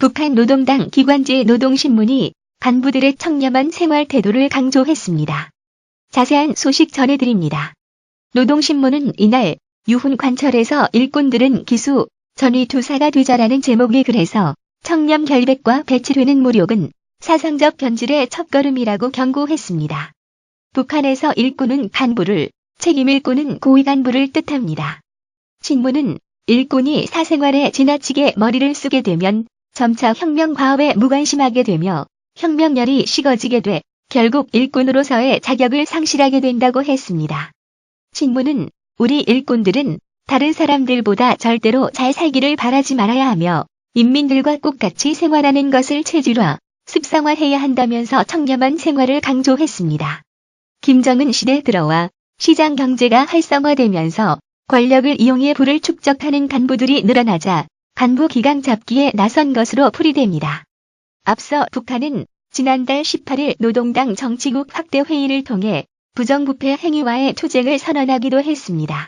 북한 노동당 기관지 노동신문이 간부들의 청렴한 생활 태도를 강조했습니다. 자세한 소식 전해드립니다. 노동신문은 이날 유훈 관철에서 일꾼들은 기수, 전위 투사가 되자라는 제목의 글에서 청렴 결백과 배치되는 모욕은 사상적 변질의 첫걸음이라고 경고했습니다. 북한에서 일꾼은 간부를, 책임 일꾼은 고위 간부를 뜻합니다. 신문은 일꾼이 사생활에 지나치게 머리를 쓰게 되면 점차 혁명 과업에 무관심하게 되며 혁명열이 식어지게 돼 결국 일꾼으로서의 자격을 상실하게 된다고 했습니다. 신문은 우리 일꾼들은 다른 사람들보다 절대로 잘 살기를 바라지 말아야 하며 인민들과 똑같이 생활하는 것을 체질화, 습성화해야 한다면서 청렴한 생활을 강조했습니다. 김정은 시대 들어와 시장 경제가 활성화되면서 권력을 이용해 부를 축적하는 간부들이 늘어나자 간부 기강 잡기에 나선 것으로 풀이됩니다. 앞서 북한은 지난달 18일 노동당 정치국 확대 회의를 통해 부정부패 행위와의 투쟁을 선언하기도 했습니다.